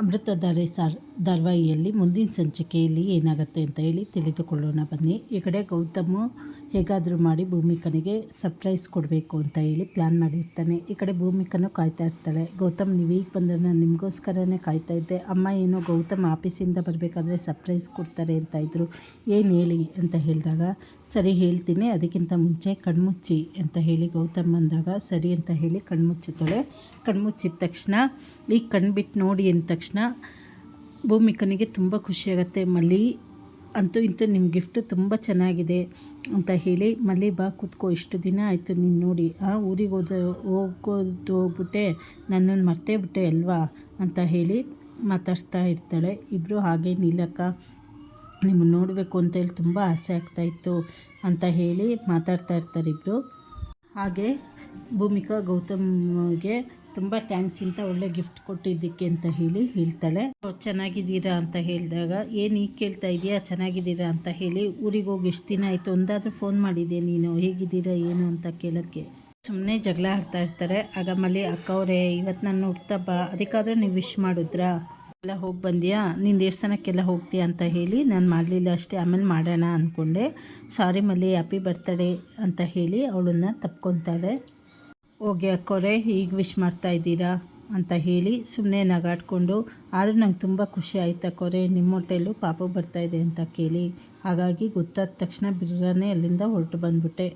Amruthadhaare sir, ಧಾರಾವಾಹಿಯಲ್ಲಿ ಮುಂದಿನ ಸಂಚಿಕೆಯಲ್ಲಿ ಏನಾಗುತ್ತೆ ಅಂತ ಹೇಳಿ ತಿಳಿದುಕೊಳ್ಳೋಣ ಬನ್ನಿ. ಈ ಕಡೆ ಗೌತಮ್ ಹೇಗಾದರೂ ಮಾಡಿ ಭೂಮಿಕನಿಗೆ ಸರ್ಪ್ರೈಸ್ ಕೊಡಬೇಕು ಅಂತ ಹೇಳಿ ಪ್ಲ್ಯಾನ್ ಮಾಡಿರ್ತಾನೆ. ಈ ಕಡೆ ಭೂಮಿಕನು ಕಾಯ್ತಾ ಇರ್ತಾಳೆ. ಗೌತಮ್, ನೀವು ಈಗ ಬಂದರೆ ನಾನು ನಿಮಗೋಸ್ಕರನೇ ಕಾಯ್ತಾ ಇದ್ದೆ. ಅಮ್ಮ ಏನೋ ಗೌತಮ್ ಆಫೀಸಿಂದ ಬರಬೇಕಾದ್ರೆ ಸರ್ಪ್ರೈಸ್ ಕೊಡ್ತಾರೆ ಅಂತ ಇದ್ದರು ಏನು ಹೇಳಿ ಅಂತ ಹೇಳಿದಾಗ, ಸರಿ ಹೇಳ್ತೀನಿ, ಅದಕ್ಕಿಂತ ಮುಂಚೆ ಕಣ್ಮುಚ್ಚಿ ಅಂತ ಹೇಳಿ ಗೌತಮ್ ಬಂದಾಗ, ಸರಿ ಅಂತ ಹೇಳಿ ಕಣ್ಮುಚ್ಚುತ್ತಾಳೆ. ಕಣ್ಮುಚ್ಚಿದ ತಕ್ಷಣ ಈಗ ಕಣ್ಬಿಟ್ಟು ನೋಡಿ ಅಂದ ತಕ್ಷಣ ಭೂಮಿಕನಿಗೆ ತುಂಬ ಖುಷಿಯಾಗತ್ತೆ, ಮಲ್ಲಿ. ಅಂತೂ ಇಂತೂ ನಿಮ್ಮ ಗಿಫ್ಟು ತುಂಬ ಚೆನ್ನಾಗಿದೆ ಅಂತ ಹೇಳಿ, ಮಲ್ಲಿ ಬಾ ಕೂತ್ಕೋ, ಇಷ್ಟು ದಿನ ಆಯಿತು ನೀನು ನೋಡಿ. ಆ ಊರಿಗೆ ಹೋದ, ಹೋಗೋದು ಹೋಗ್ಬಿಟ್ಟೆ ನನ್ನನ್ನು ಮರ್ತೇ ಬಿಟ್ಟೆ ಅಲ್ವಾ ಅಂತ ಹೇಳಿ ಮಾತಾಡ್ತಾ ಇರ್ತಾಳೆ. ಇಬ್ಬರು ಹಾಗೆ ನಿಲ್ಲಕ್ಕ ನಿಮ್ಮನ್ನು ನೋಡಬೇಕು ಅಂತೇಳಿ ತುಂಬ ಆಸೆ ಆಗ್ತಾಯಿತ್ತು ಅಂತ ಹೇಳಿ ಮಾತಾಡ್ತಾ ಇರ್ತಾರೆ ಇಬ್ಬರು ಹಾಗೆ ಭೂಮಿಕಾ ಗೌತಮ್ಗೆ ತುಂಬ ಥ್ಯಾಂಕ್ಸ್ ಅಂತ ಒಳ್ಳೆ ಗಿಫ್ಟ್ ಕೊಟ್ಟಿದ್ದಕ್ಕೆ ಅಂತ ಹೇಳಿ ಹೇಳ್ತಾಳೆ. ಚೆನ್ನಾಗಿದ್ದೀರಾ ಅಂತ ಹೇಳಿದಾಗ, ಏನು ಈಗ ಕೇಳ್ತಾ ಇದೆಯಾ ಚೆನ್ನಾಗಿದ್ದೀರಾ ಅಂತ ಹೇಳಿ ಊರಿಗೆ ಹೋಗಿ ಎಷ್ಟು ದಿನ ಆಯಿತು? ಒಂದಾದರೂ ಫೋನ್ ಮಾಡಿದೆ ನೀನು? ಹೇಗಿದ್ದೀರಾ, ಏನು ಅಂತ ಕೇಳೋಕ್ಕೆ. ಸುಮ್ಮನೆ ಜಗಳ ಆಡ್ತಾ ಇರ್ತಾರೆ. ಆಗ ಮಲ್ಲಿ, ಅಕ್ಕವ್ರೆ ಇವತ್ತು ನಾನು ಹುಡ್ತಾ ಬಾ. ಅದಕ್ಕಾದರೂ ನೀವು ವಿಶ್ ಮಾಡಿದ್ರಾ? ಎಲ್ಲ ಹೋಗಿ ಬಂದಿಯಾ? ನಿನ್ನ ದೇವಸ್ಥಾನಕ್ಕೆಲ್ಲ ಹೋಗ್ತೀಯಾ? ಅಂತ ಹೇಳಿ ನಾನು ಮಾಡಲಿಲ್ಲ ಅಷ್ಟೇ. ಆಮೇಲೆ ಮಾಡೋಣ ಅಂದ್ಕೊಂಡೆ ಸಾರಿ ಮಲ್ಲಿ ಹ್ಯಾಪಿ ಬರ್ತಡೇ ಅಂತ ಹೇಳಿ ಅವಳನ್ನು ತಪ್ಕೊತಾಳೆ. ಹೋಗಿ ಅಕ್ಕೋರೆ ಈಗ ವಿಶ್ ಮಾಡ್ತಾ ಇದ್ದೀರಾ ಅಂತ ಹೇಳಿ ಸುಮ್ಮನೆ ನಗಾಡ್ಕೊಂಡು, ಆದರೂ ನಂಗೆ ತುಂಬ ಖುಷಿ ಆಯ್ತು ಅಕ್ಕೋರೆ ನಿಮ್ಮ ಹೋಟೆಲು ಪಾಪ ಬರ್ತಾಯಿದೆ ಅಂತ ಕೇಳಿ. ಹಾಗಾಗಿ ಗೊತ್ತಾದ ತಕ್ಷಣ ಬಿರ್ರನೇ ಅಲ್ಲಿಂದ ಹೊರಟು ಬಂದ್ಬಿಟ್ಟೆ.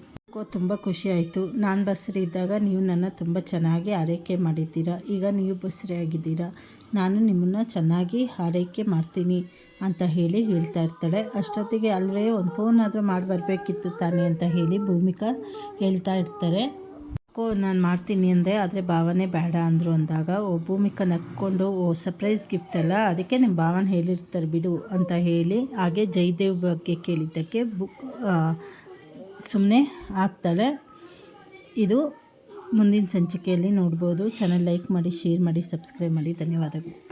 ತುಂಬ ಖುಷಿ ಆಯಿತು. ನಾನು ಬಸ್ರಿ ಇದ್ದಾಗ ನೀವು ನನ್ನ ತುಂಬ ಚೆನ್ನಾಗಿ ಆರೈಕೆ ಮಾಡಿದ್ದೀರಾ. ಈಗ ನೀವು ಬಸ್ರಿ ಆಗಿದ್ದೀರಾ. ನಾನು ನಿಮ್ಮನ್ನು ಚೆನ್ನಾಗಿ ಆರೈಕೆ ಮಾಡ್ತೀನಿ ಅಂತ ಹೇಳಿ ಹೇಳ್ತಾ ಇರ್ತಾಳೆ. ಅಷ್ಟೊತ್ತಿಗೆ ಅಲ್ವೇ ಒಂದು ಫೋನ್ ಆದರೂ ಮಾಡಿ ಬರಬೇಕಿತ್ತು ತಾನೇ ಅಂತ ಹೇಳಿ ಭೂಮಿಕಾ ಹೇಳ್ತಾ ಇರ್ತಾರೆ. ನಾನು ಮಾಡ್ತೀನಿ ಅಂದೆ, ಆದರೆ ಭಾವನೆ ಬೇಡ ಅಂದರು ಅಂದಾಗ, ಓ ಭೂಮಿಕ ನಕ್ಕೊಂಡು, ಓ ಸರ್ಪ್ರೈಸ್ ಗಿಫ್ಟ್ ಅಲ್ಲ, ಅದಕ್ಕೆ ನಿಮ್ಮ ಭಾವನ ಹೇಳಿರ್ತಾರೆ ಬಿಡು ಅಂತ ಹೇಳಿ, ಹಾಗೆ ಜಯದೇವ್ ಬಗ್ಗೆ ಕೇಳಿದ್ದಕ್ಕೆ ಬು ಸುಮ್ಮನೆ ಆಗ್ತಾಳೆ. ಇದು ಮುಂದಿನ ಸಂಚಿಕೆಯಲ್ಲಿ ನೋಡ್ಬೋದು. ಚಾನಲ್ ಲೈಕ್ ಮಾಡಿ ಶೇರ್ ಮಾಡಿ ಸಬ್ಸ್ಕ್ರೈಬ್ ಮಾಡಿ. ಧನ್ಯವಾದಗಳು.